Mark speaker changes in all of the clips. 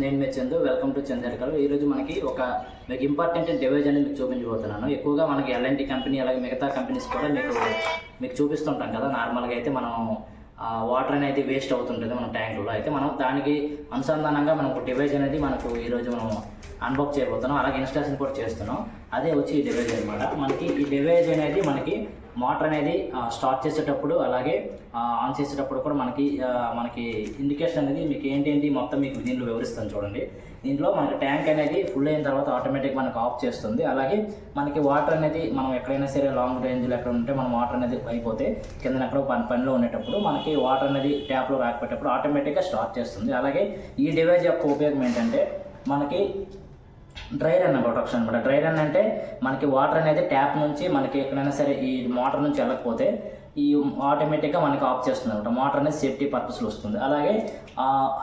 Speaker 1: నేను మీ Chandu welcome to చందరికలు ఈరోజు మనకి ఒక మీకు ఇంపార్టెంట్ డివైజ్ అనేది మీకు చూపించబోతున్నాను. ఎక్కువగా మనకి ఎల్ఎన్టీ కంపెనీ అలాగే మిగతా కంపెనీస్ కూడా మీకు మీకు చూపిస్తుంటాం కదా. నార్మల్గా అయితే మనం వాటర్ అనేది వేస్ట్ అవుతుంటుంది మన ట్యాంకులో అయితే మనం దానికి అనుసంధానంగా మనం డివైజ్ అనేది మనకు ఈరోజు మనం అన్బాక్స్ చేయబోతున్నాం. అలాగే ఇన్స్టాలేషన్ కూడా చేస్తున్నాం. అదే వచ్చి ఈ డివైజ్ అనమాట మనకి ఈ డివైజ్ అనేది మనకి మోటార్ అనేది స్టార్ట్ చేసేటప్పుడు అలాగే ఆన్ చేసేటప్పుడు కూడా మనకి మనకి ఇండికేషన్ అనేది మీకు ఏంటేంటి మొత్తం మీకు దీనిలో వివరిస్తాను చూడండి. దీంట్లో మనకి ట్యాంక్ అనేది ఫుల్ అయిన తర్వాత ఆటోమేటిక్ మనకు ఆఫ్ చేస్తుంది. అలాగే మనకి వాటర్ అనేది మనం ఎక్కడైనా సరే లాంగ్ రేంజ్లో ఎక్కడ ఉంటే మనం వాటర్ అనేది అయిపోతే కింద ఎక్కడో పని పనిలో ఉండేటప్పుడు మనకి వాటర్ అనేది ట్యాప్లో రాకపోయేటప్పుడు ఆటోమేటిక్గా స్టార్ట్ చేస్తుంది. అలాగే ఈ డివైజ్ యొక్క ఉపయోగం ఏంటంటే మనకి డ్రై రన్ ప్రొటెక్షన్ అనమాట. డ్రై రన్ అంటే మనకి వాటర్ అనేది ట్యాప్ నుంచి మనకి ఎక్కడైనా సరే ఈ మోటార్ నుంచి వెళ్ళకపోతే ఈ ఆటోమేటిక్గా మనకి ఆఫ్ చేస్తుంది అనమాట. మోటార్ అనేది సేఫ్టీ పర్పస్లో వస్తుంది. అలాగే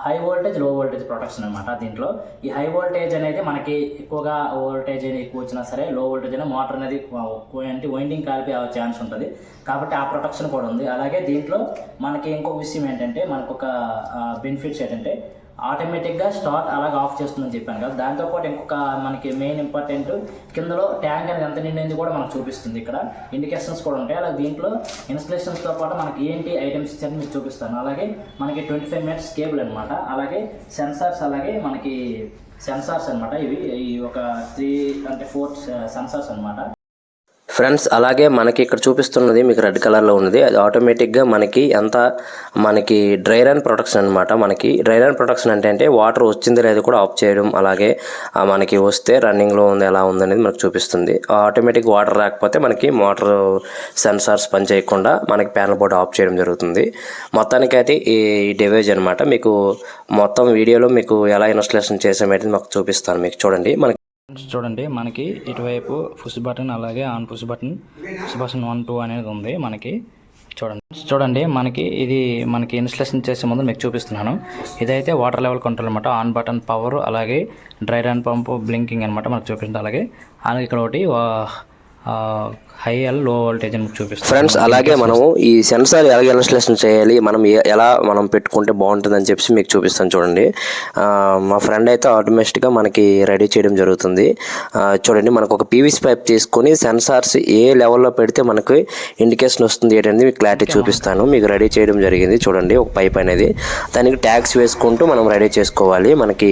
Speaker 1: హై వోల్టేజ్లో వోల్టేజ్ ప్రొటెక్షన్ అనమాట దీంట్లో. ఈ హై వోల్టేజ్ అనేది మనకి ఎక్కువగా వోల్టేజ్ ఎక్కువ వచ్చినా సరే లో వోల్టేజ్ అయినా మోటార్ అనేది అంటే వైండింగ్ కాలిపి ఛాన్స్ ఉంటుంది. కాబట్టి ఆ ప్రొటెక్షన్ కూడా ఉంది. అలాగే దీంట్లో మనకి ఇంకొక విషయం ఏంటంటే మనకు ఒక బెనిఫిట్స్ ఏంటంటే ఆటోమేటిక్గా స్టార్ట్ అలాగే ఆఫ్ చేస్తుందని చెప్పాను కదా. దాంతోపాటు ఇంకొక మనకి మెయిన్ ఇంపార్టెంట్ కిందలో ట్యాంక్ అనేది ఎంత నిండింది కూడా మనకు చూపిస్తుంది ఇక్కడ. ఇండికేషన్స్ కూడా ఉంటాయి. అలాగే దీంట్లో ఇన్స్టలేషన్స్తో పాటు మనకి ఏంటి ఐటమ్స్ ఇచ్చారని మీకు చూపిస్తాను. అలాగే మనకి ట్వంటీ ఫైవ్ మినిట్స్ కేబుల్ అనమాట అలాగే సెన్సార్స్ అలాగే మనకి సెన్సార్స్ అనమాట ఇవి ఈ ఒక త్రీ అంటే ఫోర్ సెన్సార్స్ అనమాట
Speaker 2: ఫ్రెండ్స్ అలాగే మనకి ఇక్కడ చూపిస్తున్నది మీకు రెడ్ కలర్లో ఉన్నది. అది ఆటోమేటిక్గా మనకి ఎంత మనకి డ్రై రన్ ప్రొటెక్షన్ అనమాట మనకి డ్రై రన్ ప్రొటెక్షన్ అంటే అంటే వాటర్ వచ్చింది లేదు కూడా ఆఫ్ చేయడం అలాగే మనకి వస్తే రన్నింగ్లో ఉంది ఎలా ఉందనేది మనకు చూపిస్తుంది. ఆటోమేటిక్ వాటర్ రాకపోతే మనకి మోటార్ సెన్సార్స్ పని చేయకుండా మనకి ప్యానల్ బోర్డ్ ఆఫ్ చేయడం జరుగుతుంది. మొత్తానికైతే ఈ డివైజ్ అనమాట మీకు మొత్తం వీడియోలో మీకు ఎలా ఇన్స్టలేషన్ చేసామనేది మాకు చూపిస్తాను. మీకు చూడండి. మనకి
Speaker 1: చూడండి మనకి ఇటువైపు పుష్ బటన్ అలాగే on push button push button one two అనేది ఉంది మనకి. చూడండి చూడండి మనకి ఇది మనకి ఇన్స్టలేషన్ చేసే ముందు మీకు చూపిస్తున్నాను. ఇదైతే వాటర్ లెవెల్ కంట్రోల్ అనమాట ఆన్ బటన్ పవర్ అలాగే డ్రై రన్ పంపు బ్లింకింగ్ అనమాట మనకు చూపిస్తుంది. అలాగే అలాగే ఇక్కడ ఒకటి హై ఎల్లో వోల్టేజ్ అని చూపిస్తుంది.
Speaker 2: ఫ్రెండ్స్ అలాగే మనము ఈ సెన్సార్ ఎలా ఇన్స్టలేషన్ చేయాలి మనం ఎలా మనం పెట్టుకుంటే బాగుంటుందని చెప్పి మీకు చూపిస్తాను చూడండి. మా ఫ్రెండ్ అయితే ఆటోమేటిక్గా మనకి రెడీ చేయడం జరుగుతుంది. చూడండి మనకు ఒక పీవీసీ పైప్ తీసుకొని సెన్సార్స్ ఏ లెవెల్లో పెడితే మనకి ఇండికేషన్ వస్తుంది ఏంటనేది మీకు క్లారిటీ చూపిస్తాను. మీకు రెడీ చేయడం జరిగింది చూడండి ఒక పైప్ అనేది. దానికి ట్యాగ్స్ వేసుకుంటూ మనం రెడీ చేసుకోవాలి. మనకి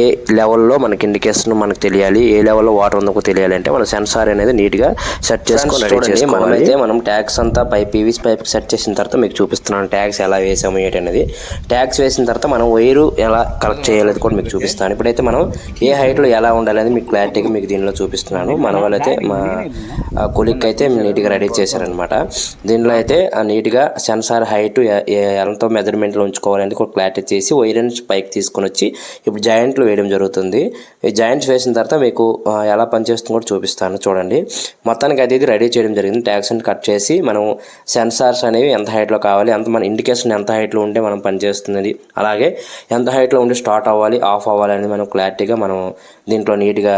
Speaker 2: ఏ లెవెల్లో మనకి ఇండికేషన్ మనకు తెలియాలి ఏ లెవెల్లో వాటర్ ఉందో తెలియాలి అంటే మన సెన్సార్ అనేది నీట్గా సెట్ చేసుకొని రెడీ చేసుకోవాలి. మనమైతే మనం ట్యాగ్స్ అంతా పై పీవీసీ పైప్ సెట్ చేసిన తర్వాత మీకు చూపిస్తున్నాను ట్యాగ్స్ ఎలా వేసాము ఏంటి అనేది. ట్యాగ్స్ వేసిన తర్వాత మనం వైరు ఎలా కలెక్ట్ చేయాలి కూడా మీకు చూపిస్తాను. ఇప్పుడైతే మనం ఏ హైట్లో ఎలా ఉండాలి అనేది మీకు క్లారిటీగా మీకు దీనిలో చూపిస్తున్నాను. మన వాళ్ళైతే మా కొలిక్ అయితే నీట్గా రెడీ చేశారనమాట దీనిలో అయితే ఆ నీట్గా సెన్సార్ హైట్ ఎంతో మెజర్మెంట్లో ఉంచుకోవాలని కూడా క్లారిటీ చేసి వైరన్స్ పైకి తీసుకొని వచ్చి ఇప్పుడు జాయింట్లు వేయడం జరుగుతుంది. ఈ జాయింట్స్ వేసిన తర్వాత మీకు ఎలా పనిచేస్తుందో కూడా చూపిస్తాను. చూడండి. మొత్తానికి అది ఇది రెడీ చేయడం జరిగింది. ట్యాక్స్ని కట్ చేసి మనం సెన్సార్స్ అనేవి ఎంత హైట్లో కావాలి ఎంత మన ఇండికేషన్ ఎంత హైట్లో ఉంటే మనం పనిచేస్తుంది అలాగే ఎంత హైట్లో ఉండి స్టార్ట్ అవ్వాలి ఆఫ్ అవ్వాలి అనేది మనం క్లారిటీగా మనం దీంట్లో నీట్గా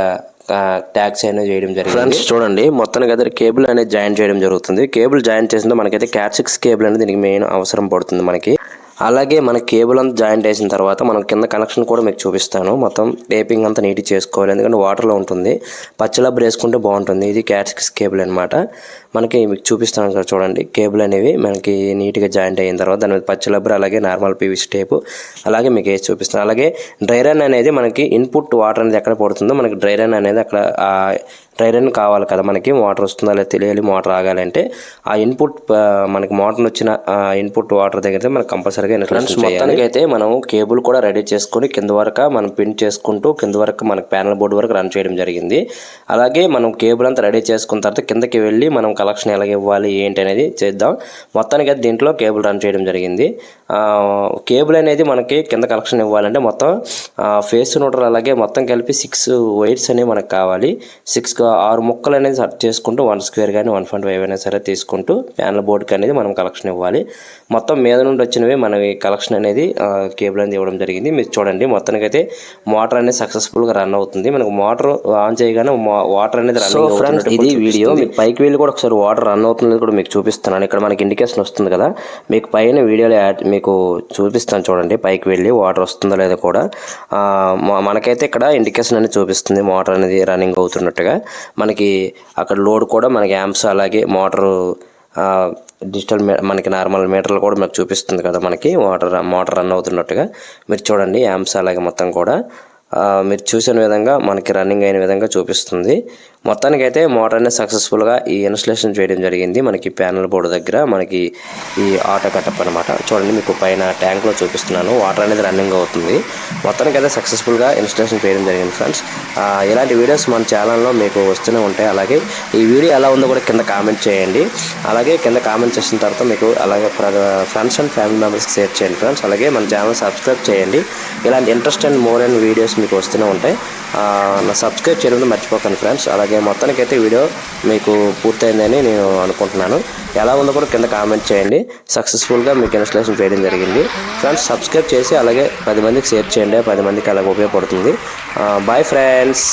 Speaker 2: ట్యాక్స్ అనేది చేయడం జరిగింది. ఫ్రెండ్స్ చూడండి మొత్తానికి అయితే కేబుల్ అనేది జాయిన్ చేయడం జరుగుతుంది. కేబుల్ జాయిన్ చేసిన మనకైతే క్యాట్ సిక్స్ కేబుల్ అనేది దీనికి మెయిన్ అవసరం పడుతుంది మనకి. అలాగే మన కేబుల్ అంతా జాయింట్ చేసిన తర్వాత మనం కింద కనెక్షన్ కూడా మీకు చూపిస్తాను. మొత్తం టేపింగ్ అంతా నీట్ చేసుకోవాలి. ఎందుకంటే వాటర్లో ఉంటుంది. పచ్చలబ్బు వేసుకుంటే బాగుంటుంది. ఇది క్యాట్స్కిస్ కేబుల్ అనమాట మనకి మీకు చూపిస్తాను కదా చూడండి. కేబుల్ అనేవి మనకి నీట్గా జాయింట్ అయిన తర్వాత దాని మీద పచ్చలబ్బర్ అలాగే నార్మల్ పీవీసీ టేపు అలాగే మీకు వేసి చూపిస్తాను. అలాగే డ్రై రన్ అనేది మనకి ఇన్పుట్ వాటర్ అనేది ఎక్కడ పడుతుందో మనకి డ్రై రన్ అనేది అక్కడ డ్రై రన్ కావాలి కదా మనకి? మోటార్ వస్తుందా లేదా తెలియాలి? మోటార్ ఆగాలంటే ఆ ఇన్పుట్ మనకి మోటార్ వచ్చిన ఇన్పుట్ వాటర్ దగ్గర మనకి కంపల్సరీగా ఇన్స్టాలేషన్ మొత్తానికి అయితే మనం కేబుల్ కూడా రెడీ చేసుకొని కింద వరకు మనం పిన్ చేసుకుంటూ కింద వరకు మనకి ప్యానల్ బోర్డు వరకు రన్ చేయడం జరిగింది. అలాగే మనం కేబుల్ అంతా రెడీ చేసుకున్న తర్వాత కిందకి వెళ్ళి మనం కలెక్షన్ ఎలాగ ఇవ్వాలి ఏంటి అనేది చేద్దాం. మొత్తానికి అయితే దీంట్లో కేబుల్ రన్ చేయడం జరిగింది. కేబుల్ అనేది మనకి కింద కలెక్షన్ ఇవ్వాలంటే మొత్తం ఫేస్ నోటర్ అలాగే మొత్తం కలిపి సిక్స్ వైర్స్ అనేవి మనకు కావాలి. సిక్స్ ఆరు ముక్కలు అనేది సెట్ చేసుకుంటూ వన్ స్క్వేర్ కానీ వన్ పాయింట్ ఫైవ్ అయినా సరే తీసుకుంటూ ప్యానల్ బోర్డుకి అనేది మనం కలెక్షన్ ఇవ్వాలి. మొత్తం మీద నుండి వచ్చినవి మనకి కలెక్షన్ అనేది కేబుల్ అనేది ఇవ్వడం జరిగింది. మీరు చూడండి మొత్తానికి అయితే మోటార్ అనేది సక్సెస్ఫుల్గా రన్ అవుతుంది. మనకు మోటార్ ఆన్ చేయగానే వాటర్ అనేది రన్ ఫ్రెండ్స్ ఇది వీడియో. మీకు పైకి వెళ్ళి కూడా ఒకసారి వాటర్ రన్ అవుతుంది కూడా మీకు చూపిస్తున్నాను. ఇక్కడ మనకి ఇండికేషన్ వస్తుంది కదా. మీకు పైన వీడియోలో యాడ్ మీకు చూపిస్తాను చూడండి. పైకి వెళ్ళి వాటర్ వస్తుందో లేదో కూడా. మనకైతే ఇక్కడ ఇండికేషన్ అనేది చూపిస్తుంది. మోటార్ అనేది రన్నింగ్ అవుతున్నట్టుగా. మనకి అక్కడ లోడ్ కూడా మనకి యాంప్స్ అలాగే మోటారు డిజిటల్ మీ మనకి నార్మల్ మీటర్లు కూడా మనకు చూపిస్తుంది కదా మనకి వాటర్ మోటార్ రన్ అవుతున్నట్టుగా. మీరు చూడండి యాంప్స్ అలాగే మొత్తం కూడా. మీరు చూసిన విధంగా మనకి రన్నింగ్ అయిన విధంగా చూపిస్తుంది. మొత్తానికైతే మోటార్ అనేది సక్సెస్ఫుల్గా ఈ ఇన్స్టలేషన్ చేయడం జరిగింది మనకి ప్యానల్ బోర్డు దగ్గర. మనకి ఈ ఆటో కట్టప్ అనమాట చూడండి మీకు పైన ట్యాంక్లో చూపిస్తున్నాను. వాటర్ అనేది రన్నింగ్ అవుతుంది. మొత్తానికి అయితే సక్సెస్ఫుల్గా ఇన్స్టలేషన్ చేయడం జరిగింది ఫ్రెండ్స్ ఇలాంటి వీడియోస్ మన ఛానల్లో మీకు వస్తూనే ఉంటాయి. అలాగే ఈ వీడియో ఎలా ఉందో కూడా కింద కామెంట్ చేయండి. అలాగే కింద కామెంట్ చేసిన తర్వాత మీకు అలాగే ఫ్రెండ్స్ అండ్ ఫ్యామిలీ మెంబర్స్కి షేర్ చేయండి ఫ్రెండ్స్ అలాగే మన ఛానల్ సబ్స్క్రైబ్ చేయండి. ఇలాంటి interest and more and videos మీకు వస్తూనే ఉంటాయి. నా సబ్స్క్రైబ్ చేయడం మర్చిపోకండి ఫ్రెండ్స్. అలాగే మొత్తానికైతే వీడియో మీకు పూర్తయిందని నేను అనుకుంటున్నాను. ఎలా ఉందో కూడా కింద కామెంట్ చేయండి. సక్సెస్ఫుల్గా మీకు ఇన్స్టలేషన్ చేయడం జరిగింది. ఫ్రెండ్స్ సబ్స్క్రైబ్ చేసి అలాగే పది మందికి షేర్ చేయండి. పది మందికి అలాగే ఉపయోగపడుతుంది. Bye friends.